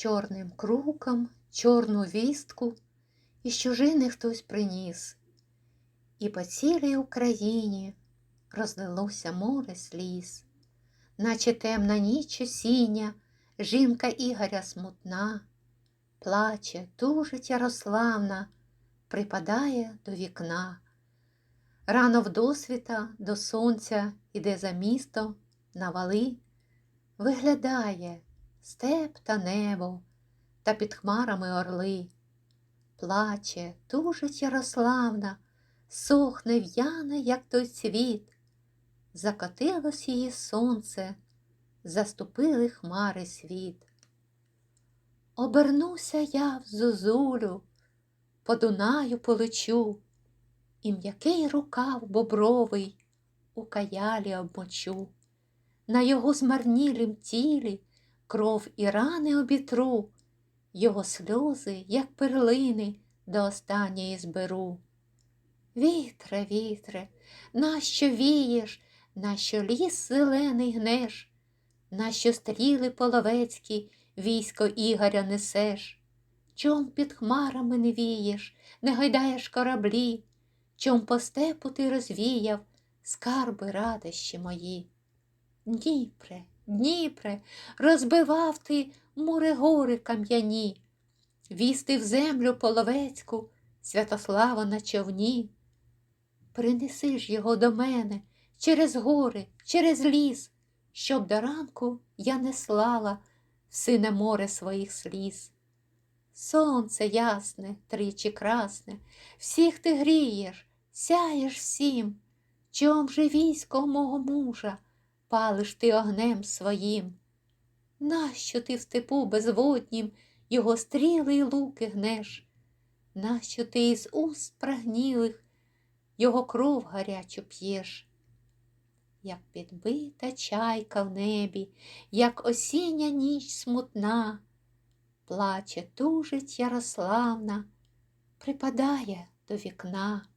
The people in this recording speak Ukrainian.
чорним круком, чорну вістку із чужини хтось приніс. І по цілій Україні розлилося море сліз, наче темна ніч осіння, жінка Ігоря смутна, плаче, тужить Ярославна, припадає до вікна. Рано вдосвіта до сонця іде за місто на вали, виглядає степ та небо, та під хмарами орли. Плаче, тужить Ярославна, сохне в'яне, як той цвіт. Закотилось її сонце, заступили хмари світ. Обернуся я в зозулю, по Дунаю полечу, і м'який рукав бобровий у каялі обмочу. На його змарнілім тілі кров і рани обітру, його сльози, як перлини, до останньої зберу. Вітре, вітре, нащо вієш, нащо ліс зелений гнеш, нащо стріли половецькі військо Ігоря несеш? Чом під хмарами не вієш, не гайдаєш кораблі, чом по степу ти розвіяв скарби радощі мої? Дніпре, Дніпре, розбивав ти мури гори кам'яні, вісти в землю половецьку, Святослава на човні. Принеси ж його до мене через гори, через ліс, щоб до ранку я не слала сине море своїх сліз. Сонце ясне, тричі красне, всіх ти грієш, сяєш всім, чом же військо мого мужа палиш ти огнем своїм? Нащо ти в степу безводнім його стріли й луки гнеш? Нащо ти із уст прагнілих його кров гарячу п'єш? Як підбита чайка в небі, як осіння ніч смутна, плаче, тужить Ярославна, припадає до вікна.